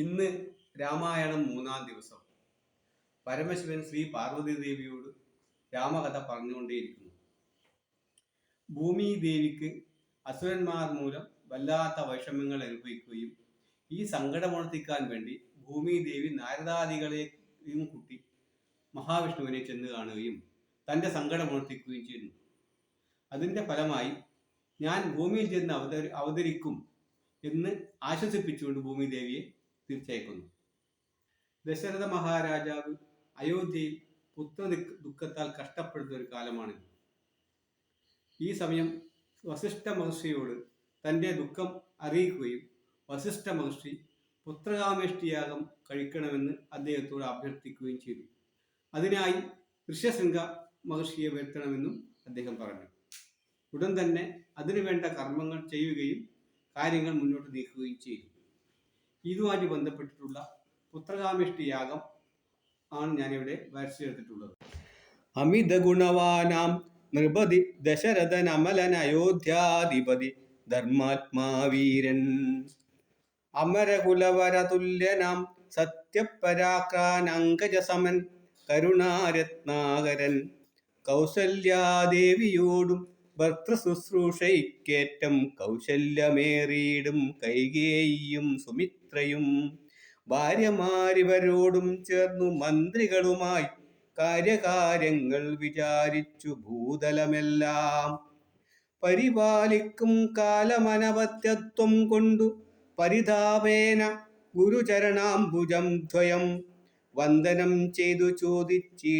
ഇന്ന് രാമായണം മൂന്നാം ദിവസം. പരമശിവൻ ശ്രീ പാർവതി ദേവിയോട് രാമകഥ പറഞ്ഞുകൊണ്ടേയിരിക്കുന്നു. ഭൂമി ദേവിക്ക് അസുരന്മാർ മൂലം വല്ലാത്ത വൈഷമ്യങ്ങൾ അനുഭവിക്കുകയും ഈ സങ്കടമുണർത്തിക്കാൻ വേണ്ടി ഭൂമി ദേവി നാരദാദികളെയും കൂട്ടി മഹാവിഷ്ണുവിനെ ചെന്ന് കാണുകയും തന്റെ സങ്കടമുണർത്തിക്കുകയും ചെയ്യുന്നു അതിന്റെ ഫലമായി ഞാൻ ഭൂമിയിൽ ചെന്ന് അവതരി അവതരിക്കും എന്ന് ആശ്വസിപ്പിച്ചുകൊണ്ട് ഭൂമി ദേവിയെ തിരിച്ചയക്കുന്നു ദശരഥ മഹാരാജാവ് അയോധ്യയിൽ പുത്ര ദുഃഖത്താൽ കഷ്ടപ്പെടുന്ന ഒരു കാലമാണ് ഈ സമയം വസിഷ്ഠ മഹർഷിയോട് തന്റെ ദുഃഖം അറിയിക്കുകയും വസിഷ്ഠ മഹർഷി പുത്രകാമേഷ്ടിയാകം കഴിക്കണമെന്ന് അദ്ദേഹത്തോട് അഭ്യർത്ഥിക്കുകയും ചെയ്തു. അതിനായി ഋഷ്യശൃംഗ മഹർഷിയെ വരുത്തണമെന്നും അദ്ദേഹം പറഞ്ഞു. ഉടൻ തന്നെ അതിനുവേണ്ട കർമ്മങ്ങൾ ചെയ്യുകയും കാര്യങ്ങൾ മുന്നോട്ട് നീക്കുകയും ചെയ്തു. ഇതുമായിട്ട് ബന്ധപ്പെട്ടിട്ടുള്ള പുത്രകാമിഷ്ടി യാഗം ആണ് ഞാനിവിടെ വരച്ചെടുത്തിട്ടുള്ളത്. അമിത ഗുണവാനാം നൃപതി ദശരഥൻ അമലൻ അയോധ്യാധിപതി ധർമാത്മാവീരൻ. അമരകുലവരതുല്യനാം സത്യപരാക്രാനങ്കജസമൻ കരുണാരത്നാകരൻ. കൗസല്യാദേവിയോടും ഭർത്തൃശുശ്രൂഷയ്ക്കേറ്റം കൗശല്യമേറിയിടും കൈകേയും സുമിത്രയും. ഭാര്യമാരിവരോടും ചേർന്നു മന്ത്രികളുമായി കാര്യകാര്യങ്ങൾ വിചാരിച്ചു ഭൂതലമെല്ലാം. പരിപാലിക്കും കാലമനവത്യത്വം കൊണ്ടു പരിതാപേന ഗുരുചരണാംബുജം ദ്വയം. വന്ദനം ചെയ്തു ചോദിച്ചിടിനാനെന്തു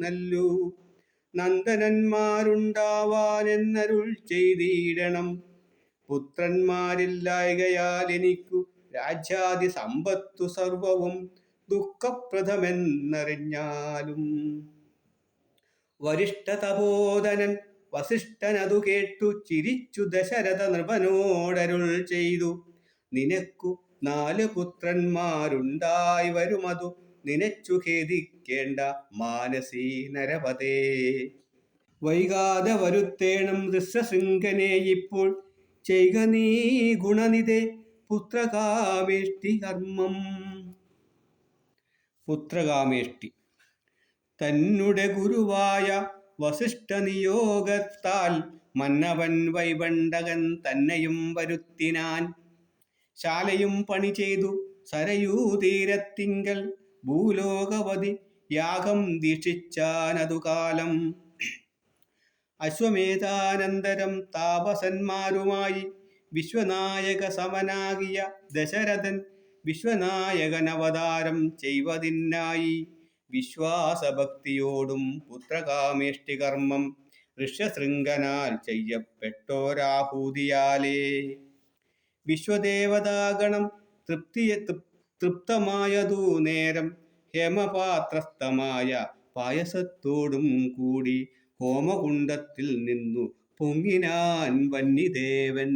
നല്ലു? നന്ദനന്മാരുണ്ടാവാനെന്നരുൾ ചെയ്തിടണം. പുത്രന്മാരില്ലായകയാൽ എനിക്കു രാജ്യാതി സമ്പത്തു സർവവും ദുഃഖപ്രദമെന്നറിഞ്ഞാലും. വരിഷ്ഠ തപോധനൻ വസിഷ്ഠനതു കേട്ടു ചിരിച്ചു ദശരഥ നൃപനോടരുൾ ചെയ്തു. നിനക്കു നാല് പുത്രന്മാരുണ്ടായി വരുമതു നിനച്ചു ഖേദിക്കേണ്ട മാനസീ നരപതേ വൈകാതെ വരുത്തേണം ദൃശ്യശൃംഖനെ ഇപ്പോൾ. ചെയ്ക നീ ഗുണനിധേ പുത്രകാമേഷ്ടി കർമ്മം. പുത്രകാമേഷ്ടി. തന്നുടെ ഗുരുവായ വസിഷ്ഠ നിയോഗത്താൽ മന്നവൻ വൈവണ്ടകൻ തന്നെയും വരുത്തിനാൻ. ശാലയും പണി ചെയ്തു സരയൂ തീരത്തിങ്കൽ ഭൂലോകവതി യാഗം ദീക്ഷിച്ചാനതു കാലം. അശ്വമേധാനന്തരം താപസന്മാരുമായി വിശ്വനായക സമനാകിയ ദശരഥൻ വിശ്വനായകനവതാരം ചെയ്വതിനായി വിശ്വാസഭക്തിയോടും പുത്രകാമേഷ്ടി കർമ്മം ഋഷ്യശൃംഗനാൽ ചെയ്യപ്പെട്ടോരാഹൂതിയാലേ. വിശ്വദേവതാഗണം തൃപ്തിയെ തൃപ്- തൃപ്തമായതു നേരം ഹേമപാത്രസ്ഥമായ പായസത്തോടും കൂടി ഹോമകുണ്ടത്തിൽ നിന്നു പൊങ്ങിനാൻ വന്യദേവൻ